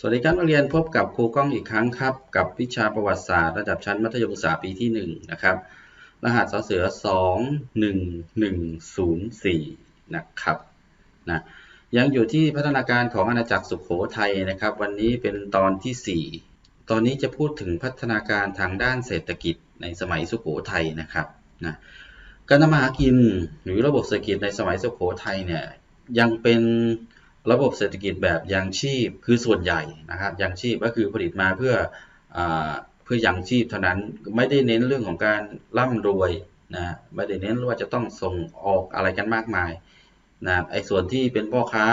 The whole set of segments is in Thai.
สวัสดีครับนักเรียนพบกับครูก้องอีกครั้งครับ กับวิชาประวัติศาสตร์ระดับชั้นมัธยมศึกษาปีที่ 1 นะครับ รหัสสเสือ 21104 นะครับนะยังอยู่ที่พัฒนาการของอาณาจักรสุขโขทัยนะครับ วันนี้เป็นตอนที่ 4 ตอนนี้จะพูดถึงพัฒนาการทางด้านเศรษฐกิจในสมัยสุขโขทัยนะครับนะการทำมาหากินหรือระบบเศรษฐกิจในสมัยสุขโขทัยเนี่ยยังเป็น ระบบเศรษฐกิจแบบยังชีพคือส่วนใหญ่นะครับยังชีพก็คือผลิตมาเพื่ออเพื่อยังชีพเท่านั้นไม่ได้เน้นเรื่องของการร่ำรวยนะไม่ได้เน้นว่าจะต้องส่งออกอะไรกันมากมายนะไอ้ส่วนที่เป็นพ่อค้า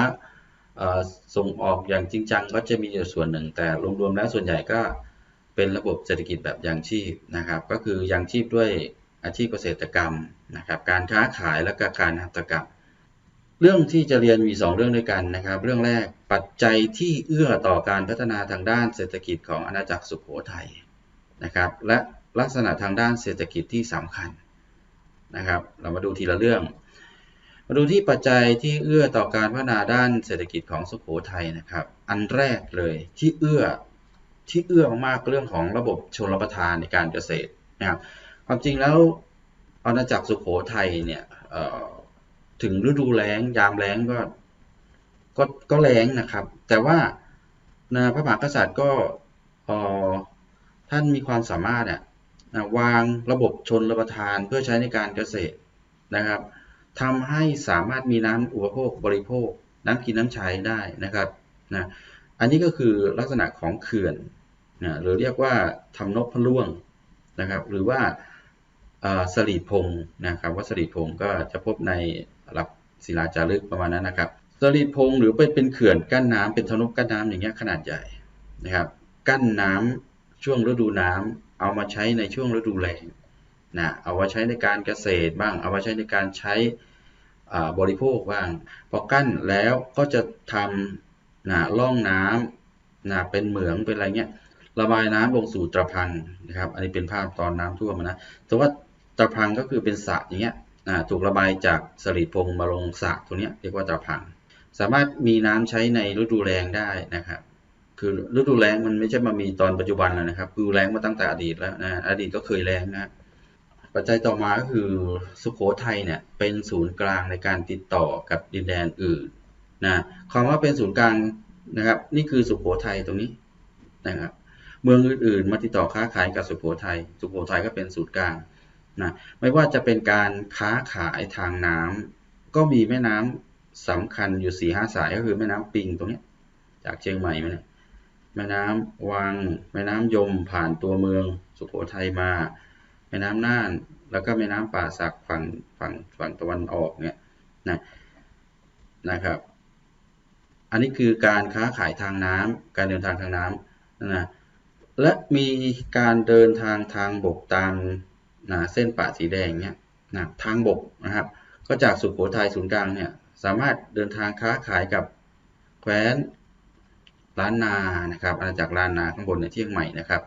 ส่งออกอย่างจริงจังก็จะมีอยู่ส่วนหนึ่ง แต่รวมๆแล้วส่วนใหญ่ก็เป็นระบบเศรษฐกิจแบบยังชีพนะครับ ก็คือยังชีพด้วยอาชีพเกษตรกรรมนะครับ การค้าขายและก็การหัตถกรรม เรื่องที่จะเรียนมี 2 เรื่องด้วยกันนะครับ เรื่องแรกปัจจัยที่เอื้อต่อการพัฒนาทางด้านเศรษฐกิจของอาณาจักรสุโขทัยนะครับ และลักษณะทางด้านเศรษฐกิจที่สำคัญนะครับ เรามาดูทีละเรื่อง มาดูที่ปัจจัยที่เอื้อต่อการพัฒนาด้านเศรษฐกิจของสุโขทัยนะครับ อันแรกเลยที่เอื้อที่เอื้อมากเรื่องของระบบชนรับประทานในการเกษตรนะครับความจริงแล้วอาณาจักรสุโขทัยเนี่ย ถึงฤดูแล้ง ยามแล้งก็ก็ก็แล้งนะครับ แต่ว่านะพระมหากษัตริย์ก็ออท่านมีความสามารถเนี่ยวางระบบชนรับประทานเพื่อใช้ในการเกษตรนะครับทำให้สามารถมีน้ำอุปโภคบริโภค น้ำกินน้ำใช้ได้นะครับนะอันนี้ก็คือลักษณะของเขื่อนนะหรือเรียกว่าทำนบพะล่วงนะครับ หรือว่าสลีพงนะครับว่าสลีพงก็จะพบใน หลักศิลาจารึกประมาณนั้นนะครับสลีดพงหรือเป็นเป็นเขื่อนกั้นน้ำเป็นทนบกั้นน้ำอย่างเงี้ยขนาดใหญ่นะครับ กั้นน้ำช่วงฤดูน้ำเอามาใช้ในช่วงฤดูแล้งนะเอามาใช้ในการเกษตรบ้าง เอามาใช้ในการใช้บริโภคบ้างพอกั้นแล้วก็จะทำนะล่องน้ำนะเป็นเหมืองเป็นอะไรเงี้ยระบายน้ำลงสู่ตะพังนะครับ อันนี้เป็นภาพตอนน้ำท่วมนะแต่ว่าตะพังก็คือเป็นสระอย่างเงี้ย อ่าถูกระบายจากสลีพงมาลงสระตรงเนี้เรียกว่าตะพัง สามารถมีน้ำใช้ในฤดูแล้งได้นะครับ คือฤดูแล้งมันไม่ใช่มามีตอนปัจจุบันแล้วนะครับคือแล้งมาตั้งแต่อดีตแล้วนะอดีตก็เคยแล้งนะปัจจัยต่อมาก็คือสุโขทัยเนี่ยเป็นศูนย์กลางในการติดต่อกับดินแดนอื่นนะคำว่าเป็นศูนย์กลางนะครับ นี่คือสุโขทัยตรงนี้นะครับ เมืองอื่นๆ มาติดต่อค้าขายกับสุโขทัยสุโขทัยก็เป็นศูนย์กลาง นะไม่ว่าจะเป็นการค้าขายทางน้ำก็มีแม่น้ำสำคัญอยู่สี่ห้าสายก็คือแม่น้ำปิงตรงนี้จากเชียงใหม่มาเนี่ยแม่น้ำวัง แม่น้ำยมผ่านตัวเมืองสุโขทัยมา แม่น้ำน่าน แล้วก็แม่น้ำป่าสักฝั่งฝั่งฝั่งตะวันออกเนี่ยนะนะครับ อันนี้คือการค้าขายทางน้ำการเดินทางทางน้ำนะและมีการเดินทางทางบกตาม นะเส้นป่าสีแดงเนี่ยนะทางบกนะครับ ก็จากสุโขทัยศูนย์กลางเนี่ยสามารถเดินทางค้าขายกับแคว้นล้านนานะครับอาณาจักรล้านนาข้างบนในเที่ยงใหม่นะครับ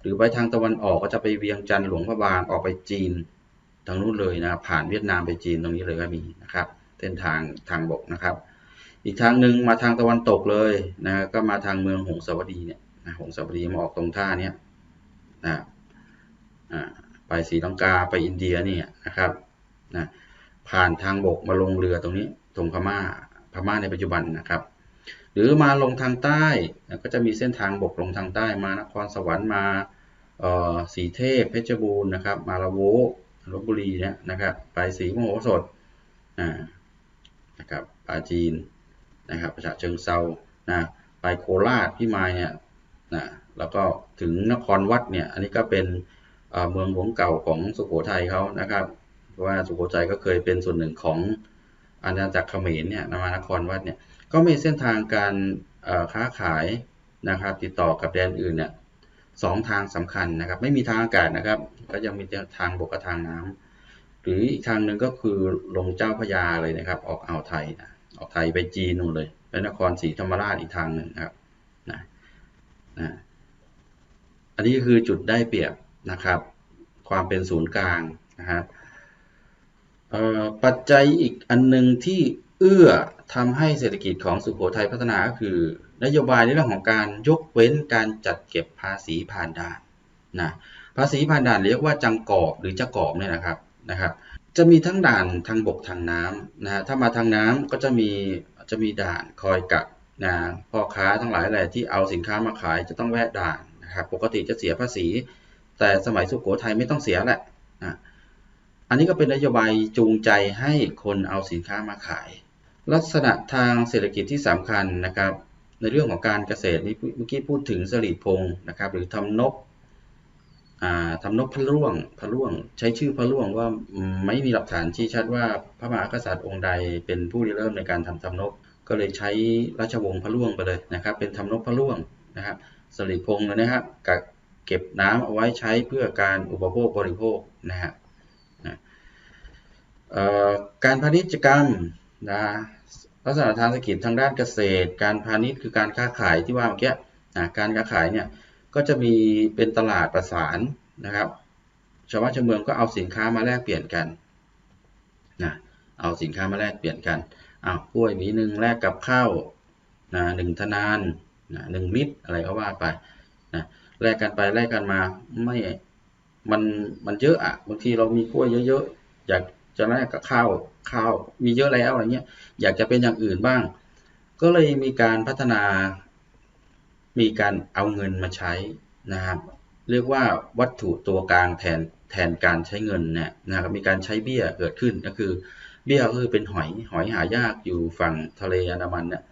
หรือไปทางตะวันออกก็จะไปเวียงจันทร์หลวงพระบางออกไปจีนทางนู้นเลยนะครับผ่านเวียดนามไปจีนตรงนี้เลยก็มีนะครับเส้นทางทางบกนะครับ อีกทางหนึ่งมาทางตะวันตกเลยนะก็มาทางเมืองหงสาวดีเนี่ยนะหงสาวดีมาออกตรงท่าเนี้ยนะอ่า ไปศรีลังกาไปอินเดียเนี่ยนะครับนะผ่านทางบกมาลงเรือตรงนี้ตรงพม่าพม่าในปัจจุบันนะครับ หรือมาลงทางใต้นะก็จะมีเส้นทางบกลงทางใต้มานครสวรรค์มาอ่อสีเทพเพชรบูรณ์นะครับ มาละโวลบบุรีเนี่ยนะครับไปศรีมโหสถนะครับปาจีนนะครับประชาเชิงเซานะไปโคราชพิมายเนี่ยนะแล้วก็ถึงนครวัดเนี่ยอันนี้ก็เป็น เมืองหลวงเก่าของสุโขทัยเขานะครับเพราะว่าสุโขทัยก็เคยเป็นส่วนหนึ่งของอาณาจักรเขมรเนี่ยมานครวัดเนี่ยก็มีเส้นทางการค้าขายนะครับติดต่อกับแดนอื่นเนี่ยสองทางสำคัญนะครับ ไม่มีทางอากาศนะครับ ก็ยังมีทางบกกับทางน้ำหรืออีกทางหนึ่งก็คือลงเจ้าพยาเลยนะครับ ออกอ่าวไทยนะออกไทยไปจีนนู่นเลยไปนครศรีธรรมราชอีกทางหนึ่งนะครับนะนะอันนี้คือจุดได้เปรียบ นะครับ ความเป็นศูนย์กลางนะครับปัจจัยอีกอันหนึ่งที่เอื้อทำให้เศรษฐกิจของสุโขทัยพัฒนาก็คือ นโยบายในเรื่องของการยกเว้นการจัดเก็บภาษีผ่านด่านนะภาษีผ่านด่านเรียกว่าจังกอบหรือจะกอบเนี่ยนะครับนะครับจะมีทั้งด่านทางบกทางน้ำนะถ้ามาทางน้ำก็จะมีจะมีด่านคอยกักนะพ่อค้าทั้งหลายแหละที่เอาสินค้ามาขายจะต้องแวะด่านนะครับปกติจะเสียภาษี แต่สมัยสุโขทัยไม่ต้องเสียแหละนะอันนี้ก็เป็นนโยบายจูงใจให้คนเอาสินค้ามาขาย ลักษณะทางเศรษฐกิจที่สำคัญนะครับ ในเรื่องของการเกษตรนี่เมื่อกี้พูดถึงสลีพงนะครับ หรือทำนกทำนกพระร่วงพระร่วง ใช้ชื่อพระร่วงว่าไม่มีหลักฐานชี้ชัดว่าพระมหากษัตริย์องค์ใดเป็นผู้ริเริ่มในการทำทำนก ก็เลยใช้ราชวงศ์พระร่วงไปเลยนะครับ เป็นทำนกพระร่วงนะครับสลีพงเลยนะครับกัก เก็บน้ำเอาไว้ใช้เพื่อการอุปโภคบริโภคนะฮะการพาณิชยกรรมนะลักษณะทางเศรษฐกิจทางด้านเกษตร การพาณิชย์คือการค้าขายที่ว่าเมื่อกี้การค้าขายเนี่ยก็จะมีเป็นตลาดประสานนะครับชาวบ้านชาวเมืองก็เอาสินค้ามาแลกเปลี่ยนกันนะเอาสินค้ามาแลกเปลี่ยนกันอ้าวกล้วยมีหนึ่งแลกกับข้าวนะหนึ่งธนานนะหนึ่งลิตรอะไรก็ว่าไปนะ แลกกันไปแลกกันมาไม่มันมันเยอะอะบางทีเรามีกล้วยเยอะๆอยากจะแลกกับข้าวข้าว มีเยอะแล้วอะไรเงี้ยอยากจะเป็นอย่างอื่นบ้าง ก็เลยมีการพัฒนา มีการเอาเงินมาใช้นะครับเรียกว่าวัตถุตัวกลางแทนแทนการใช้เงินเนี่ยนะครับมีการใช้เบี้ยเกิดขึ้นก็คือ เบี้ยก็คือเป็นหอยหอยหายากอยู่ฝั่งทะเลอันดามันเนี่ย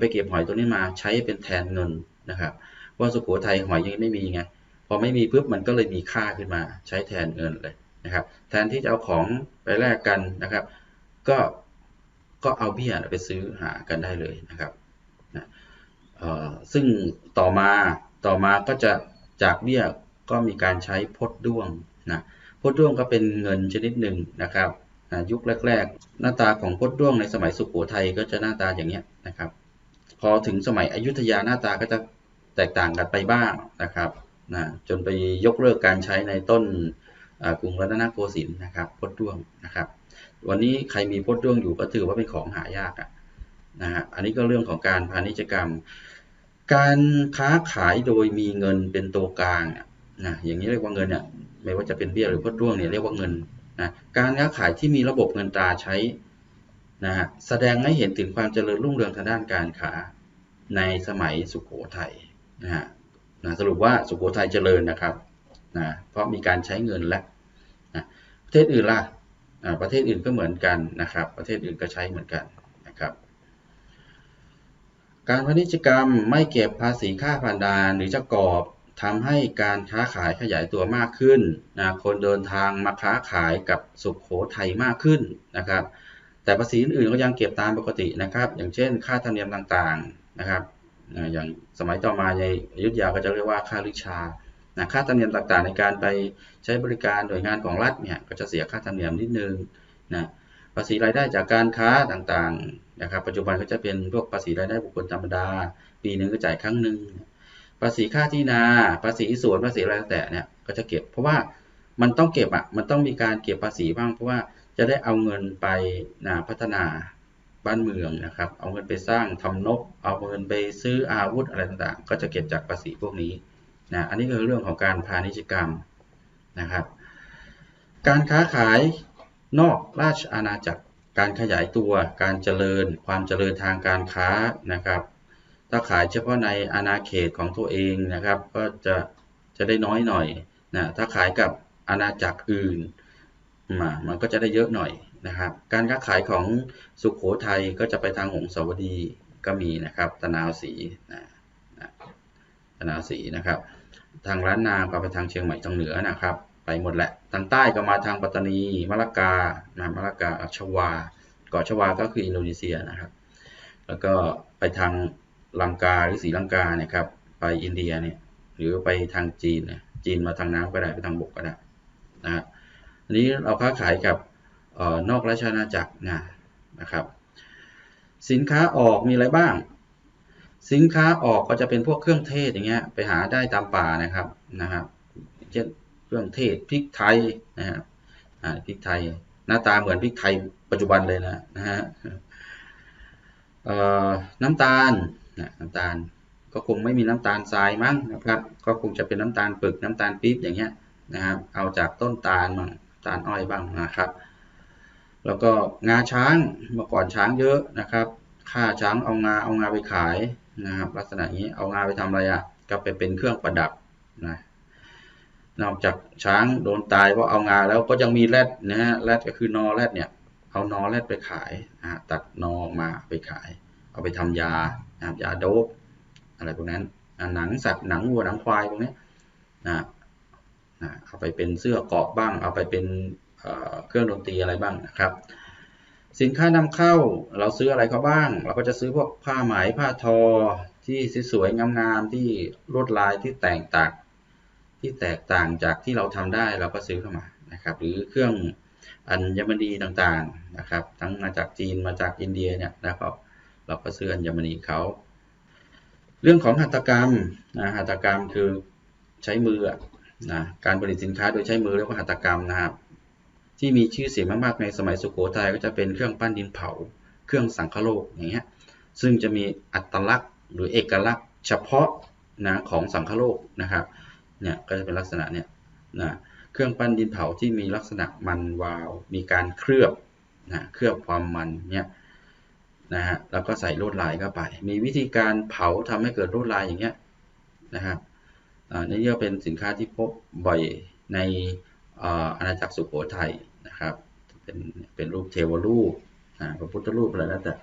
ไปเก็บหอยตัวนี้มาใช้เป็นแทนเงินนะครับ ว่าสุโขทัยหอยยังไม่มีไงพอไม่มีปุ๊บมันก็เลยมีค่าขึ้นมาใช้แทนเงินเลยนะครับ แทนที่จะเอาของไปแลกกันนะครับ ก็ก็เอาเบี้ยไปซื้อหากันได้เลยนะครับซึ่งต่อมาต่อมาก็จะจากเบี้ยก็มีการใช้พดด้วงนะพดด้วงก็เป็นเงินชนิดหนึ่งนะครับยุคแรก ๆ หน้าตาของพดด้วงในสมัยสุโขทัยก็จะหน้าตาอย่างนี้นะครับ พอถึงสมัยอยุธยาหน้าตาก็จะ แตกต่างกันไปบ้างนะครับนะจนไปยกเลิกการใช้ในต้นกรุงรัตนโกสินทร์นะครับพดด้วงนะครับ วันนี้ใครมีพดด้วงอยู่ก็ถือว่าเป็นของหายากอะนะฮะอันนี้ก็เรื่องของการพาณิชยกรรม การค้าขายโดยมีเงินเป็นตัวกลางนะอย่างนี้เรียกว่าเงินเนี่ยไม่ว่าจะเป็นเบี้ยหรือพดร่วงเนี่ยเรียกว่าเงินนะการค้าขายที่มีระบบเงินตราใช้นะฮะแสดงให้เห็นถึงความเจริญรุ่งเรืองทางด้านการค้าในสมัยสุขโขทัย นะฮะนะสรุปว่าสุโขทัยเจริญนะครับนะเพราะมีการใช้เงินและนะประเทศอื่นล่ะประเทศอื่นก็เหมือนกันนะครับ ประเทศอื่นก็ใช้เหมือนกันนะครับ การพาณิชยกรรมไม่เก็บภาษีค่าผ่านด่านหรือจะกอบทำให้การค้าขายขยายตัวมากขึ้นนะคนเดินทางมาค้าขายกับสุขโขทัยมากขึ้นนะครับ แต่ภาษีอื่นก็ยังเก็บตามปกตินะครับ อย่างเช่น ค่าธรรมเนียมต่างๆนะครับ อย่างสมัยต่อมาในอยุธยาก็จะเรียกว่าค่าลิชานะค่าธรรมเนียมต่างๆ ในการไปใช้บริการหน่วยงานของรัฐเนี่ยก็จะเสียค่าธรรมเนียมนิดนึงนะภาษีรายได้จากการค้าต่างๆนะครับปัจจุบันก็จะเป็นพวกภาษีรายได้บุคคลธรรมดา ปีหนึ่งก็จ่ายครั้งหนึ่งภาษีค่าที่นา ภาษีสวนภาษีอะไรแต่เนี่ยก็จะเก็บ เพราะว่ามันต้องเก็บอะมันต้องมีการเก็บภาษีบ้างเพราะว่าจะได้เอาเงินไปนะพัฒนา บ้านเมืองนะครับ เอาเงินไปสร้างทำนกเอาเงินไปซื้ออาวุธอะไรต่างๆ ก็จะเก็บจากภาษีพวกนี้นะอันนี้คือเรื่องของการพาณิชยกรรมนะครับ การค้าขายนอกราชอาณาจักรการขยายตัว การเจริญ ความเจริญทางการค้านะครับ ถ้าขายเฉพาะในอาณาเขตของตัวเองนะครับ ก็จะจะได้น้อยหน่อยนะถ้าขายกับอาณาจักรอื่นมามันก็จะได้เยอะหน่อย นะครับ การค้าขายของสุขโขทัยก็จะไปทางหงสาวดีก็มีนะครับตะนาวสีนะตะนาวสีนะครับ ทางร้านนาก็ไปทางเชียงใหม่ทางเหนือนะครับ ไปหมดแหละทางใต้ก็มาทางปัตตานีมะละกานะมะละกาชวาเกาะชวาก็คืออินโดนีเซียนะครับ แล้วก็ไปทางลังกาหรือสีลังกาเนี่ยครับไปอินเดียเนี่ยหรือไปทางจีนเนี่ยจีนมาทางน้ำก็ได้ไปทางบกก็ได้นะฮะอันนี้เราค้าขายกับ ออนอกราชอาณาจักรนะนะครับ สินค้าออกมีอะไรบ้าง สินค้าออกก็จะเป็นพวกเครื่องเทศอย่างเงี้ยไปหาได้ตามป่านะครับนะครับเช่นเครื่องเทศพริกไทยนะฮะพริกไทย หน้าตาเหมือนพริกไทยปัจจุบันเลยนะนะฮะน้ำตาลนะน้ำตาลก็คงไม่มีน้ำตาลทรายมั้งนะครับ ก็คงจะเป็นน้ำตาลปึกน้ำตาลปี๊บอย่างเงี้ยนะครับ เอาจากต้นตาลบ้างตาลอ้อยบ้างนะครับ แล้วก็งาช้างเมื่อก่อนช้างเยอะนะครับฆ่าช้างเอางาเอางาไปขายนะครับ ลักษณะนี้เอางาไปทำอะไรอะก็ไปเป็นเครื่องประดับนะนอกจากช้างโดนตายเพราะเอางาแล้วก็ยังมีแรดนะฮะแรดก็คือนอแรดเนี่ยเอานอแรดไปขายนะตัดนอออกมาไปขาย เอาไปทำยานะครับยาโดบอะไรพวกนั้นหนังสัตว์หนังวัวหนังควายพวกนี้นะนะเอาไปเป็นเสื้อเกาะบ้าง เอาไปเป็น เครื่องดนตรีอะไรบ้างนะครับ สินค้านำเข้าเราซื้ออะไรเขาบ้าง เราก็จะซื้อพวกผ้าไหมผ้าทอที่สวยๆงามๆที่ลวดลายที่แตกต่างที่แตกต่างจากที่เราทำได้เราก็ซื้อเข้ามานะครับ หรือเครื่องอัญมณีต่างๆนะครับ ทั้งมาจากจีนมาจากอินเดียเนี่ยนะครับ เราก็ซื้ออัญมณีเขาเรื่องของหัตถกรรมนะหัตถกรรมคือใช้มือนะการผลิตสินค้าโดยใช้มือเรียกว่าหัตถกรรมนะครับ ที่มีชื่อเสียงมากๆในสมัยสุโขทัยก็จะเป็นเครื่องปั้นดินเผา เครื่องสังคโลกอย่างเงี้ยซึ่งจะมีอัตลักษณ์หรือเอกลักษณ์เฉพาะนะของสังคโลกนะครับเนี่ยก็จะเป็นลักษณะเนี่ยนะเครื่องปั้นดินเผาที่มีลักษณะมันวาว มีการเคลือบนะเคลือบความมันเนี่ยนะฮะแล้วก็ใส่ลวดลายเข้าไป มีวิธีการเผาทำให้เกิดลวดลายอย่างเงี้ยนะครับนี่ก็เป็นสินค้าที่พบบ่อยในอาณาจักรสุโขทัย เป็นเป็นรูปเทวรูปพระพุทธรูปอะไรแล้วแต่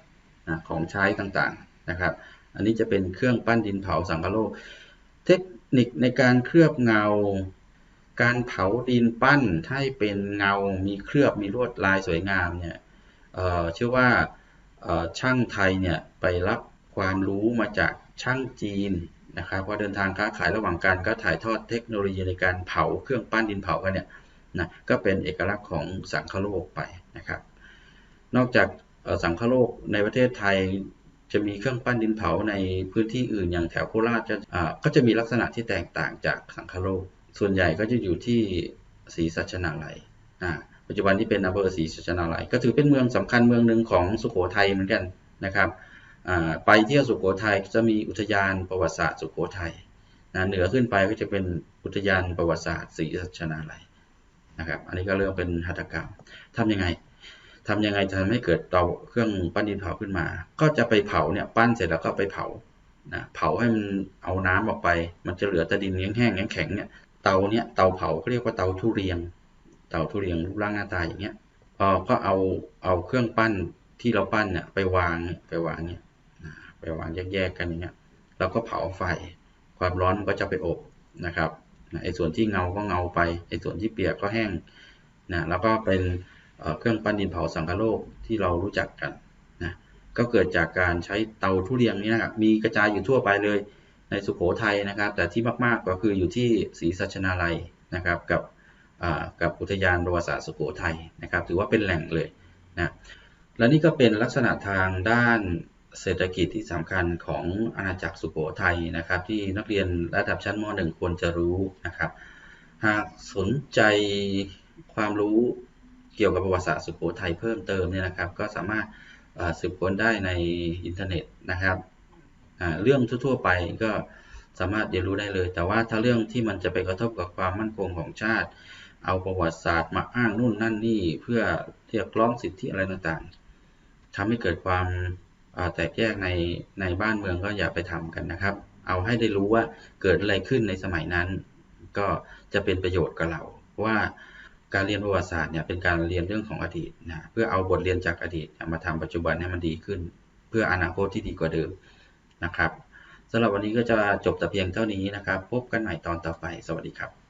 ของใช้ต่างๆนะครับ อันนี้จะเป็นเครื่องปั้นดินเผาสังคโลก เทคนิคในการเคลือบเงา การเผาดินปั้นให้เป็นเงา มีเคลือบมีลวดลายสวยงามเนี่ยเชื่อว่าช่างไทยเนี่ยไปรับความรู้มาจากช่างจีนนะครับพอเดินทางค้าขายระหว่างกันก็ถ่ายทอดเทคโนโลยีในการเผาเครื่องปั้นดินเผากันเนี่ย นะก็เป็นเอกลักษณ์ของสังคโลกไปนะครับ นอกจากสังคโลกในประเทศไทยจะมีเครื่องปั้นดินเผาในพื้นที่อื่นอย่างแถวโคราชจะก็จะมีลักษณะที่แตกต่างจากสังคโลก ส่วนใหญ่ก็จะอยู่ที่ศรีสัชนาลัยปัจจุบันที่เป็นอำเภอศรีสัชนาลัย ก็ถือเป็นเมืองสำคัญเมืองหนึ่งของสุโขทัยเหมือนกันนะครับไปเที่ยวสุโขทัยจะมีอุทยานประวัติศาสตร์สุโขทัยนะเหนือขึ้นไปก็จะเป็นอุทยานประวัติศาสตร์ศรีสัชนาลัย นะครับ อันนี้ก็เรียกเป็นหัตถกรรมทำยังไงทำยังไงจะทำให้เกิดเตาเครื่องปั้นดินเผาขึ้นมา ก็จะไปเผาเนี่ยปั้นเสร็จแล้วก็ไปเผานะเผาให้มันเอาน้ำออกไป มันจะเหลือแต่ดินแห้งๆแข็งๆเนี่ยเตาเนี่ยเตาเผาเขาเรียกว่าเตาทุเรียง เตาทุเรียงรูปร่างหน้าตาอย่างเงี้ยก็เอาเอาเครื่องปั้นที่เราปั้นเนี่ยไปวางไปวางเนี่ยไปวางแยกๆกันอย่างเงี้ยแล้วก็เผาไฟ ความร้อนมันก็จะไปอบนะครับ ไอ้ส่วนที่เงาก็เงาไปไอ้ส่วนที่เปียกก็แห้งนะแล้วก็เป็นเครื่องปั้นดินเผาสังคโลกที่เรารู้จักกันนะก็เกิดจากการใช้เตาทุเรียงนี้นะครับมีกระจายอยู่ทั่วไปเลยในสุโขทัยนะครับ แต่ที่มากๆก็คืออยู่ที่ศรีสัชนาลัยนะครับกับกับอุทยานประวัติศาสตร์สุโขทัยนะครับ ถือว่าเป็นแหล่งเลยนะและนี่ก็เป็นลักษณะทางด้าน เศรษฐกิจที่สำคัญของอาณาจักรสุโขทัยนะครับ ที่นักเรียนระดับชั้นม .1 ควรจะรู้นะครับ หากสนใจความรู้เกี่ยวกับประวัติศาสตร์สุโขทัยเพิ่มเติมเนี่ยนะครับ ก็สามารถสืบค้นได้ในอินเทอร์เน็ตนะครับเรื่องทั่วๆไปก็สามารถเรียนรู้ได้เลย แต่ว่าถ้าเรื่องที่มันจะไปกระทบกับความมั่นคงของชาติ เอาประวัติศาสตร์มาอ้างนู่นนั่นนี่เพื่อเรียกร้องสิทธิอะไรต่างๆทำให้เกิดความ แตกแยกในในบ้านเมืองก็อย่าไปทำกันนะครับ เอาให้ได้รู้ว่าเกิดอะไรขึ้นในสมัยนั้น ก็จะเป็นประโยชน์กับเราว่าการเรียนประวัติศาสตร์เนี่ยเป็นการเรียนเรื่องของอดีตนะเพื่อเอาบทเรียนจากอดีตมาทำปัจจุบันให้มันดีขึ้น เพื่ออนาคตที่ดีกว่าเดิมนะครับสำหรับวันนี้ก็จะจบแต่เพียงเท่านี้นะครับ พบกันใหม่ตอนต่อไป สวัสดีครับ